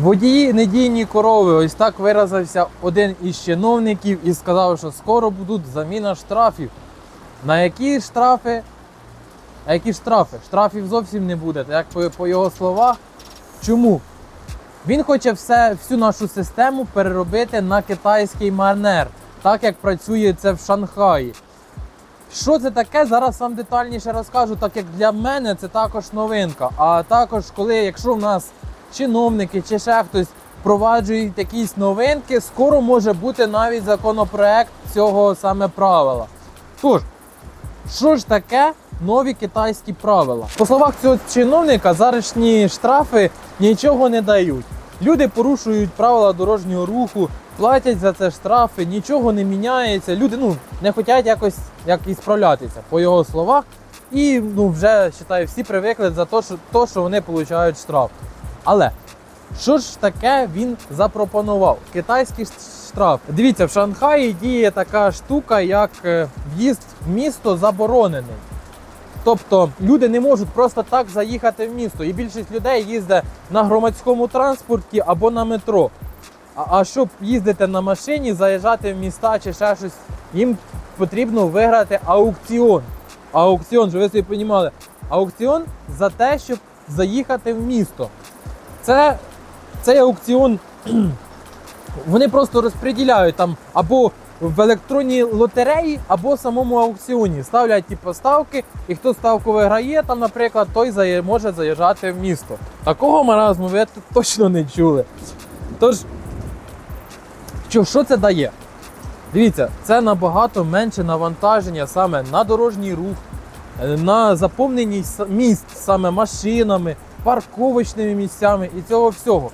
Водії недійні корови. Ось так виразився один із чиновників і сказав, що скоро будуть заміна штрафів. На які штрафи? А які штрафи? Штрафів зовсім не буде. Як по, по його словах. Чому? Він хоче все, всю нашу систему переробити на китайський манер, так як працює це в Шанхаї. Що це таке? Зараз вам детальніше розкажу, так як для мене це також новинка. А також, коли, якщо в нас чиновники чи ще хтось впроваджують якісь новинки, скоро може бути навіть законопроект цього саме правила. Тож, що ж таке нові китайські правила? По словах цього чиновника, зарішні штрафи нічого не дають. Люди порушують правила дорожнього руху, платять за це штрафи, нічого не міняється. Люди ну, не хочуть якось як і справлятися, по його словах. І ну, вже вважаю, всі привикли за те, що, що вони отримують штраф. Але що ж таке він запропонував? Китайський штраф. Дивіться, в Шанхаї діє така штука, як е, в'їзд в місто заборонений. Тобто люди не можуть просто так заїхати в місто. І більшість людей їздить на громадському транспорті або на метро. А, а щоб їздити на машині, заїжджати в міста чи ще щось, їм потрібно виграти аукціон. Аукціон, щоб ви собі розуміли, аукціон за те, щоб заїхати в місто. Це цей аукціон вони просто розподіляють там або в електронній лотереї, або в самому аукціоні. Ставлять типу, ставки, і хто ставку виграє, там, наприклад, той може заїжджати в місто. Такого маразму ви точно не чули. Тож, що, це дає? Дивіться, це набагато менше навантаження саме на дорожній рух, е, на заповненість міст саме машинами, парковочними місцями і цього всього.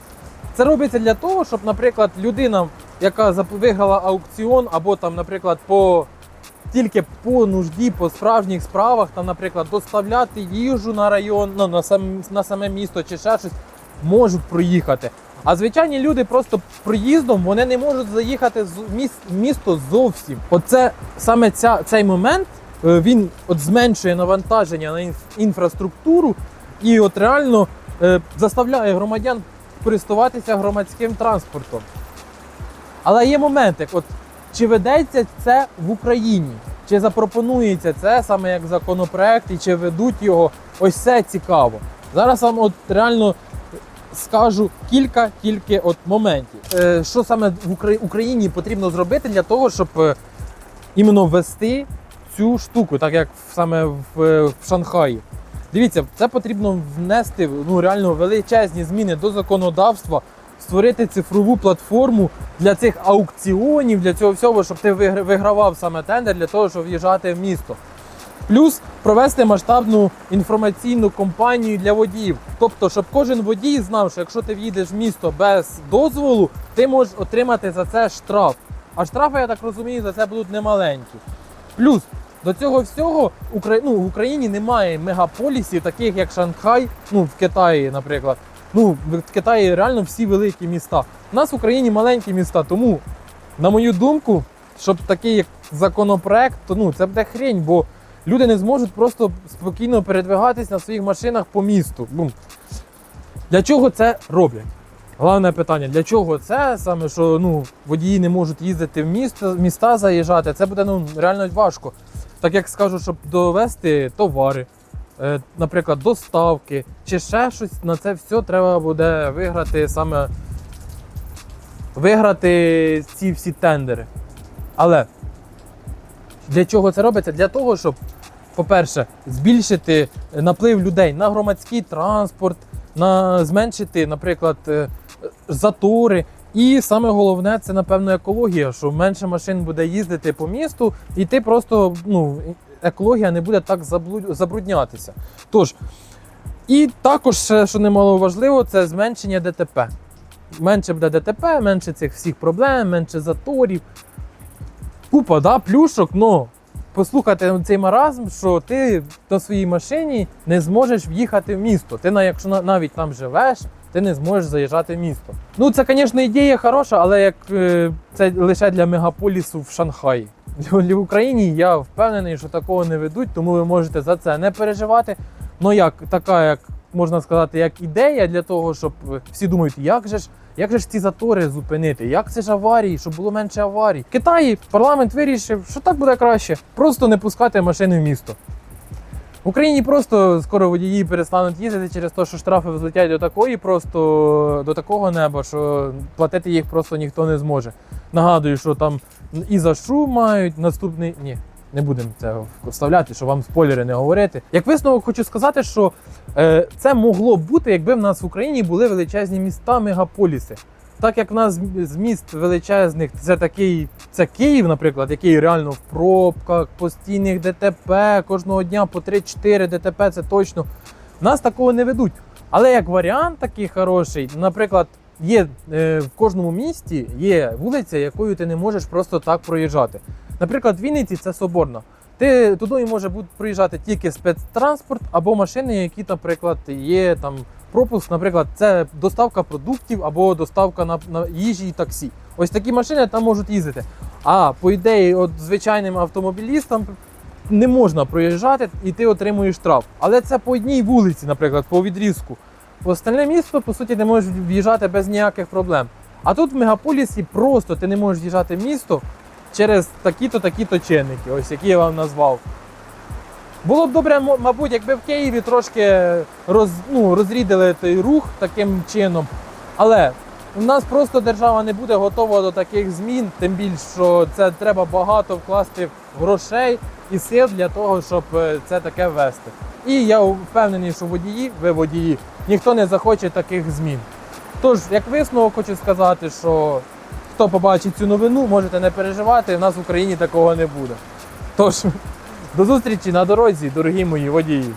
Це робиться для того, щоб, наприклад, людина, яка виграла аукціон, або там, наприклад, по тільки по нужді, по справжніх справах, там, наприклад, доставляти їжу на район, ну, на, сам, на саме місто чи ще щось, можуть проїхати. А звичайні люди просто проїздом вони не можуть заїхати з міс- місто зовсім. Оце саме ця, цей момент е, він от зменшує навантаження на інф- інфраструктуру і от реально е, заставляє громадян користуватися громадським транспортом. Але є момент, як от чи ведеться це в Україні, чи запропонується це саме як законопроект, і чи ведуть його, ось це цікаво. Зараз вам от реально скажу кілька тільки от моментів. Е, що саме в Україні потрібно зробити для того, щоб е, іменно ввести цю штуку, так як саме в, в Шанхаї. Дивіться, це потрібно внести ну, реально величезні зміни до законодавства, створити цифрову платформу для цих аукціонів, для цього всього, щоб ти вигравав саме тендер для того, щоб в'їжджати в місто. Плюс провести масштабну інформаційну кампанію для водіїв. Тобто, щоб кожен водій знав, що якщо ти в'їдеш в місто без дозволу, ти можеш отримати за це штраф. А штрафи, я так розумію, за це будуть немаленькі. Плюс до цього всього ну, в Україні немає мегаполісів, таких як Шанхай, ну в Китаї, наприклад. Ну, в Китаї реально всі великі міста. У нас в Україні маленькі міста, тому, на мою думку, щоб такий як законопроект, то ну це буде хрень, бо люди не зможуть просто спокійно передвигатись на своїх машинах по місту. Ну, для чого це роблять? Головне питання, для чого це саме, що ну, водії не можуть їздити в місто, міста заїжджати, це буде ну, реально важко. Так як скажу, щоб довести товари, е, наприклад, доставки чи ще щось, на це все треба буде виграти саме виграти ці всі тендери. Але для чого це робиться? Для того, щоб, по-перше, збільшити наплив людей на громадський транспорт, на зменшити, наприклад, е, затори. І саме головне це, напевно, екологія, що менше машин буде їздити по місту, і ти просто ну, екологія не буде так забруднятися. Тож, і також, що немало важливо, це зменшення ДТП. Менше буде ДТП, менше цих всіх проблем, менше заторів. Купа, да, плюшок, но послухати цей маразм, що ти на своїй машині не зможеш в'їхати в місто. Ти якщо навіть там живеш, ти не зможеш заїжджати в місто. Ну, це, звісно, ідея хороша, але як е, це лише для мегаполісу в Шанхаї. В Україні я впевнений, що такого не ведуть, тому ви можете за це не переживати. Ну як така як можна сказати, як ідея для того, щоб е, всі думають, як же ж. Як же ж ці затори зупинити? Як це ж аварії, щоб було менше аварій? В Китаї парламент вирішив, що так буде краще. Просто не пускати машини в місто. В Україні просто скоро водії перестануть їздити через те, що штрафи взлетять до такої, просто до такого неба, що платити їх просто ніхто не зможе. Нагадую, що там і за шум мають наступний. Ні, не будемо це вставляти, щоб вам спойлери не говорити. Як висновок хочу сказати, що е, це могло бути, якби в нас в Україні були величезні міста, мегаполіси. Так як в нас з міст величезних, це такий, це Київ, наприклад, який реально в пробках, постійних ДТП, кожного дня по 3-4 ДТП, це точно. Нас такого не ведуть. Але як варіант такий хороший, наприклад, є е, в кожному місті є вулиця, якою ти не можеш просто так проїжджати. Наприклад, в Вінниці це Соборна. Ти туди може бути проїжджати тільки спецтранспорт або машини, які, наприклад, є там пропуск, наприклад, це доставка продуктів або доставка на, на їжі і таксі. Ось такі машини там можуть їздити. А по ідеї, от звичайним автомобілістам не можна проїжджати і ти отримуєш штраф. Але це по одній вулиці, наприклад, по відрізку. В остальне місто, по суті, ти можеш в'їжджати без ніяких проблем. А тут в мегаполісі просто ти не можеш в'їжджати в місто через такі-то, такі-то чинники, ось які я вам назвав. Було б добре, мабуть, якби в Києві трошки роз, ну, розрідили той рух таким чином. Але у нас просто держава не буде готова до таких змін, тим більше, що це треба багато вкласти грошей і сил для того, щоб е, це таке ввести. І я впевнений, що водії, ви водії, ніхто не захоче таких змін. Тож, як висновок, хочу сказати, що хто побачить цю новину, можете не переживати, в нас в Україні такого не буде. Тож, до зустрічі на дорозі, дорогі мої водії.